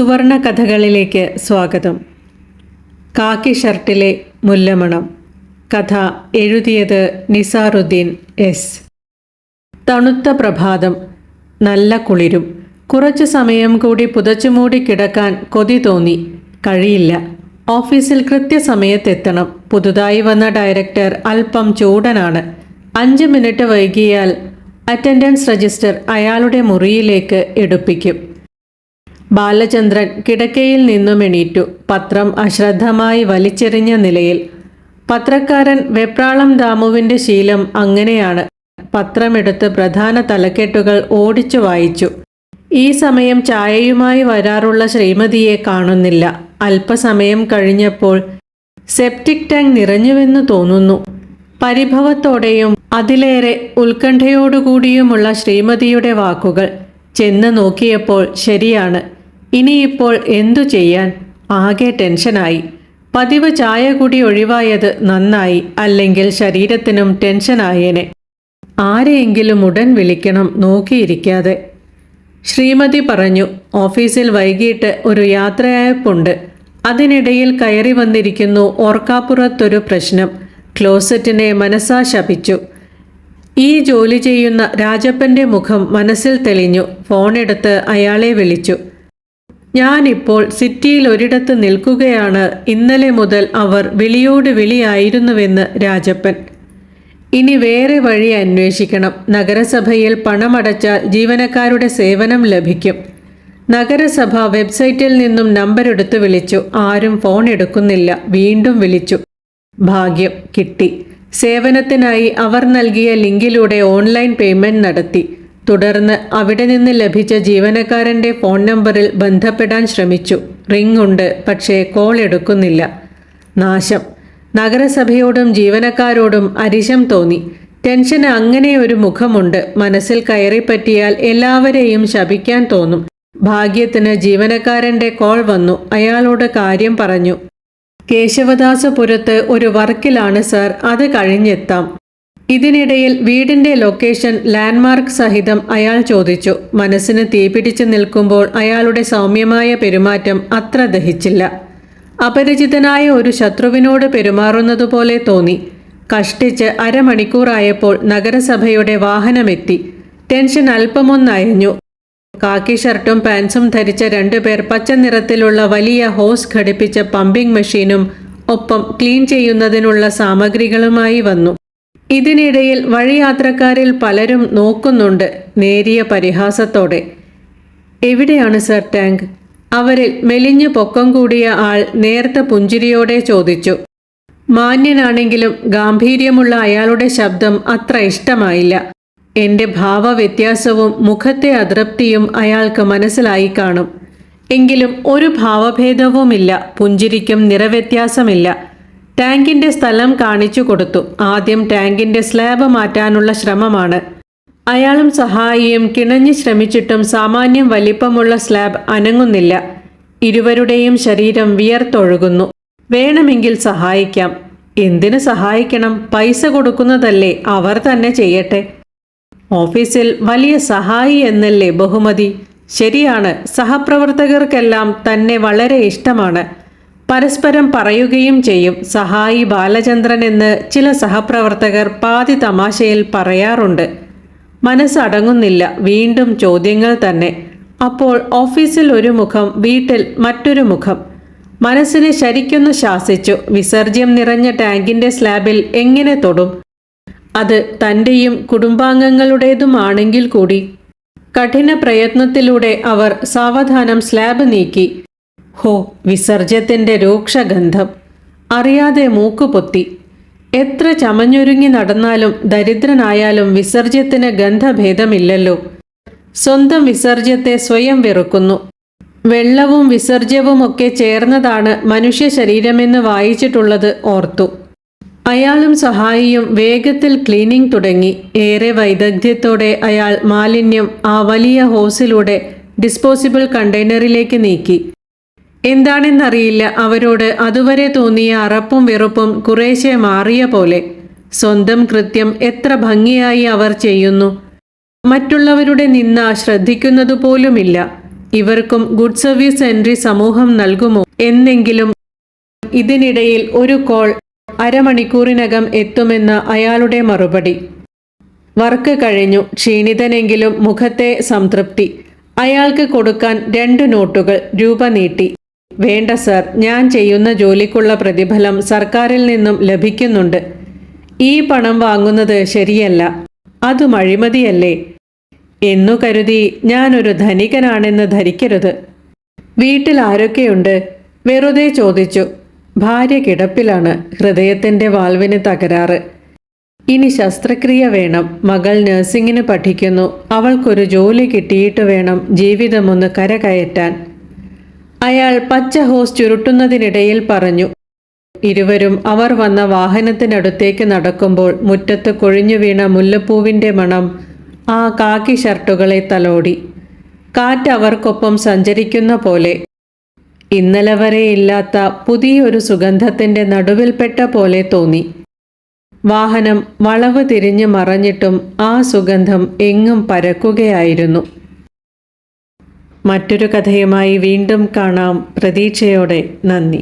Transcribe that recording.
സുവർണ കഥകളിലേക്ക് സ്വാഗതം. കാക്കി ഷർട്ടിലെ മുല്ലമണം. കഥ എഴുതിയത് നിസാറുദ്ദീൻ എസ്. തണുത്ത പ്രഭാതം. നല്ല കുളിരും. കുറച്ചു സമയം കൂടി പുതച്ചുമൂടി കിടക്കാൻ കൊതി തോന്നി. കഴിയില്ല. ഓഫീസിൽ കൃത്യസമയത്തെത്തണം. പുതുതായി വന്ന ഡയറക്ടർ അല്പം ചൂടനാണ്. അഞ്ച് മിനിറ്റ് വൈകിയാൽ അറ്റൻഡൻസ് രജിസ്റ്റർ അയാളുടെ മുറിയിലേക്ക് എടുപ്പിക്കും. ബാലചന്ദ്രൻ കിടക്കയിൽ നിന്നും എണീറ്റു. പത്രം അശ്രദ്ധമായി വലിച്ചെറിഞ്ഞ നിലയിൽ പത്രക്കാരൻ വെപ്രാളം ദാമുവിന്റെ ശീലം അങ്ങനെയാണ്. പത്രമെടുത്ത് പ്രധാന തലക്കെട്ടുകൾ ഓടിച്ചു വായിച്ചു. ഈ സമയം ചായയുമായി വരാറുള്ള ശ്രീമതിയെ കാണുന്നില്ല. അല്പസമയം കഴിഞ്ഞപ്പോൾ സെപ്റ്റിക് ടാങ്ക് നിറഞ്ഞുവെന്ന് തോന്നുന്നു. പരിഭവത്തോടെയും അതിലേറെ ഉത്കണ്ഠയോടുകൂടിയുമുള്ള ശ്രീമതിയുടെ വാക്കുകൾ ചെന്ന് നോക്കിയപ്പോൾ ശരിയാണ്. ഇനിയിപ്പോൾ എന്തു ചെയ്യാൻ? ആകെ ടെൻഷനായി. പതിവ് ചായ കൂടി ഒഴിവായത് നന്നായി അല്ലെങ്കിൽ ശരീരത്തിനും ടെൻഷനായേനെ. ആരെയെങ്കിലും ഉടൻ വിളിക്കണം നോക്കിയിരിക്കാതെ. ശ്രീമതി പറഞ്ഞു ഓഫീസിൽ വൈകിട്ട് ഒരു യാത്രയയപ്പുണ്ട്. അതിനിടയിൽ കയറി വന്നിരിക്കുന്നു ഓർക്കാപ്പുറത്തൊരു പ്രശ്നം. ക്ലോസറ്റിനെ മനസ്സാ ശപിച്ചു. ഈ ജോലി ചെയ്യുന്ന രാജപ്പന്റെ മുഖം മനസ്സിൽ തെളിഞ്ഞു. ഫോണെടുത്ത് അയാളെ വിളിച്ചു. ഞാനിപ്പോൾ സിറ്റിയിൽ ഒരിടത്ത് നിൽക്കുകയാണ്. ഇന്നലെ മുതൽ അവർ വിളിയോട് വിളിയായിരുന്നുവെന്ന് രാജപ്പൻ. ഇനി വേറെ വഴി അന്വേഷിക്കണം. നഗരസഭയിൽ പണമടച്ചാൽ ജീവനക്കാരുടെ സേവനം ലഭിക്കും. നഗരസഭ വെബ്സൈറ്റിൽ നിന്നും നമ്പർ എടുത്ത് വിളിച്ചു. ആരും ഫോൺ എടുക്കുന്നില്ല. വീണ്ടും വിളിച്ചു. ഭാഗ്യം കിട്ടി. സേവനത്തിനായി അവർ നൽകിയ ലിങ്കിലൂടെ ഓൺലൈൻ പേയ്മെന്റ് നടത്തി. തുടർന്ന് അവിടെ നിന്ന് ലഭിച്ച ജീവനക്കാരന്റെ ഫോൺ നമ്പറിൽ ബന്ധപ്പെടാൻ ശ്രമിച്ചു. റിംഗ് ഉണ്ട് പക്ഷേ കോൾ എടുക്കുന്നില്ല. നാശം. നഗരസഭയോടും ജീവനക്കാരോടും അരിശം തോന്നി. ടെൻഷന് അങ്ങനെ ഒരു മുഖമുണ്ട്. മനസ്സിൽ കയറിപ്പറ്റിയാൽ എല്ലാവരെയും ശപിക്കാൻ തോന്നും. ഭാഗ്യത്തിന് ജീവനക്കാരന്റെ കോൾ വന്നു. അയാളോട് കാര്യം പറഞ്ഞു. കേശവദാസപുരത്ത് ഒരു വർക്കിലാണ് സാർ. അത് കഴിഞ്ഞെത്താം. ഇതിനിടയിൽ വീടിന്റെ ലൊക്കേഷൻ ലാൻഡ്മാർക്ക് സഹിതം അയാൾ ചോദിച്ചു. മനസ്സിന് തീപിടിച്ചു നിൽക്കുമ്പോൾ അയാളുടെ സൗമ്യമായ പെരുമാറ്റം അത്ര ദഹിച്ചില്ല. അപരിചിതനായ ഒരു ശത്രുവിനോട് പെരുമാറുന്നതുപോലെ തോന്നി. കഷ്ടിച്ച് അരമണിക്കൂറായപ്പോൾ നഗരസഭയുടെ വാഹനമെത്തി. ടെൻഷൻ അല്പമൊന്നയഞ്ഞു. കാക്കി ഷർട്ടും പാൻസും ധരിച്ച രണ്ടുപേർ പച്ച നിറത്തിലുള്ള വലിയ ഹോസ് ഘടിപ്പിച്ച പമ്പിംഗ് മെഷീനും ഒപ്പം ക്ലീൻ ചെയ്യുന്നതിനുള്ള സാമഗ്രികളുമായി വന്നു. ഇതിനിടയിൽ വഴിയാത്രക്കാരിൽ പലരും നോക്കുന്നുണ്ട് നേരിയ പരിഹാസത്തോടെ. എവിടെയാണ് സർ ടാങ്ക്? അവരിൽ മെലിഞ്ഞു പൊക്കം കൂടിയ ആൾ നേർത്ത പുഞ്ചിരിയോടെ ചോദിച്ചു. മാന്യനാണെങ്കിലും ഗാംഭീര്യമുള്ള അയാളുടെ ശബ്ദം അത്ര ഇഷ്ടമായില്ല. എന്റെ ഭാവവ്യത്യാസവും മുഖത്തെ അതൃപ്തിയും അയാൾക്ക് മനസ്സിലായി കാണും. എങ്കിലും ഒരു ഭാവഭേദവുമില്ല പുഞ്ചിരിക്കും നിറവ്യത്യാസമില്ല. ടാങ്കിന്റെ സ്ഥലം കാണിച്ചു കൊടുത്തു. ആദ്യം ടാങ്കിന്റെ സ്ലാബ് മാറ്റാനുള്ള ശ്രമമാണ്. അയാളും സഹായിയും കിണഞ്ഞു ശ്രമിച്ചിട്ടും സാമാന്യം വലിപ്പമുള്ള സ്ലാബ് അനങ്ങുന്നില്ല. ഇരുവരുടെയും ശരീരം വിയർത്തൊഴുകുന്നു. വേണമെങ്കിൽ സഹായിക്കാം. എന്തിനു സഹായിക്കണം? പൈസ കൊടുക്കുന്നതല്ലേ അവർ തന്നെ ചെയ്യട്ടെ. ഓഫീസിൽ വലിയ സഹായി എന്നല്ലേ ബഹുമതി? ശരിയാണ് സഹപ്രവർത്തകർക്കെല്ലാം തന്നെ വളരെ ഇഷ്ടമാണ്. പരസ്പരം പറയുകയും ചെയ്യും. സഹായി ബാലചന്ദ്രൻ എന്ന് ചില സഹപ്രവർത്തകർ പാതി തമാശയിൽ പറയാറുണ്ട്. മനസ്സടങ്ങുന്നില്ല വീണ്ടും ചോദ്യങ്ങൾ തന്നെ. അപ്പോൾ ഓഫീസിൽ ഒരു മുഖം വീട്ടിൽ മറ്റൊരു മുഖം. മനസ്സിനെ ശരിക്കൊന്ന് ശാസിച്ചു. വിസർജ്യം നിറഞ്ഞ ടാങ്കിന്റെ സ്ലാബിൽ എങ്ങനെ തൊടും? അത് തന്റെയും കുടുംബാംഗങ്ങളുടേതുമാണെങ്കിൽ കൂടി. കഠിന പ്രയത്നത്തിലൂടെ അവർ സാവധാനം സ്ലാബ് നീക്കി. ഹോ വിസർജ്യത്തിന്റെ രൂക്ഷഗന്ധം. അറിയാതെ മൂക്കുപൊത്തി എത്ര ചമഞ്ഞൊരുങ്ങി നടന്നാലും ദരിദ്രനായാലും വിസർജ്യത്തിന് ഗന്ധഭേദമില്ലല്ലോ. സ്വന്തം വിസർജ്യത്തെ സ്വയം വെറുക്കുന്നു. വെള്ളവും വിസർജ്യവുമൊക്കെ ചേർന്നതാണ് മനുഷ്യ ശരീരമെന്ന് വായിച്ചിട്ടുള്ളത് ഓർത്തു. അയാളും സഹായിയും വേഗത്തിൽ ക്ലീനിംഗ് തുടങ്ങി. ഏറെ വൈദഗ്ധ്യത്തോടെ അയാൾ മാലിന്യം ആ വലിയ ഹോസിലൂടെ ഡിസ്പോസിബിൾ കണ്ടെയ്നറിലേക്ക് നീക്കി. എന്താണെന്നറിയില്ല. അവരോട് അതുവരെ തോന്നിയ അറപ്പും വെറുപ്പും കുറേശ്ശെ മാറിയ പോലെ. സ്വന്തം കൃത്യം എത്ര ഭംഗിയായി അവർ ചെയ്യുന്നു. മറ്റുള്ളവരുടെ നിന്ന ശ്രദ്ധിക്കുന്നതുപോലുമില്ല ഇവർക്കും ഗുഡ് സർവീസ് എൻട്രി സമൂഹം നൽകുമോ? എന്നെങ്കിലും ഇതിനിടയിൽ ഒരു കോൾ അരമണിക്കൂറിനകം എത്തുമെന്ന അയാളുടെ മറുപടി. വർക്ക് കഴിഞ്ഞു. ക്ഷീണിതനെങ്കിലും മുഖത്തെ സംതൃപ്തി. അയാൾക്ക് കൊടുക്കാൻ രണ്ട് നോട്ടുകൾ രൂപ നീട്ടി. വേണ്ട സർ ഞാൻ ചെയ്യുന്ന ജോലിക്കുള്ള പ്രതിഫലം സർക്കാരിൽ നിന്നും ലഭിക്കുന്നുണ്ട്. ഈ പണം വാങ്ങുന്നത് ശരിയല്ല. അതും അഴിമതിയല്ലേ? എന്നു കരുതി ഞാനൊരു ധനികനാണെന്ന് ധരിക്കരുത്. വീട്ടിൽ ആരൊക്കെയുണ്ട്? വെറുതെ ചോദിച്ചു. ഭാര്യ കിടപ്പിലാണ്. ഹൃദയത്തിന്റെ വാൽവിന് തകരാറ്. ഇനി ശസ്ത്രക്രിയ വേണം. മകൾ നഴ്സിംഗിന് പഠിക്കുന്നു. അവൾക്കൊരു ജോലി കിട്ടിയിട്ട് വേണം ജീവിതമൊന്ന് കരകയറ്റാൻ. അയാൾ പച്ച ഹോസ് ചുരുട്ടുന്നതിനിടയിൽ പറഞ്ഞു ഇരുവരും അവർ വന്ന വാഹനത്തിനടുത്തേക്ക് നടക്കുമ്പോൾ മുറ്റത്ത് കൊഴിഞ്ഞു വീണ മുല്ലപ്പൂവിന്റെ മണം ആ കാക്കി ഷർട്ടുകളെ തലോടി. കാറ്റ് അവർക്കൊപ്പം സഞ്ചരിക്കുന്ന പോലെ. ഇന്നലെ വരെ ഇല്ലാത്ത പുതിയൊരു സുഗന്ധത്തിന്റെ നടുവിൽപ്പെട്ട പോലെ തോന്നി. വാഹനം വളവ് തിരിഞ്ഞു മറഞ്ഞിട്ടും ആ സുഗന്ധം എങ്ങും പരക്കുകയായിരുന്നു. മറ്റൊരു കഥയുമായി വീണ്ടും കാണാം. പ്രതീക്ഷയോടെ നന്ദി.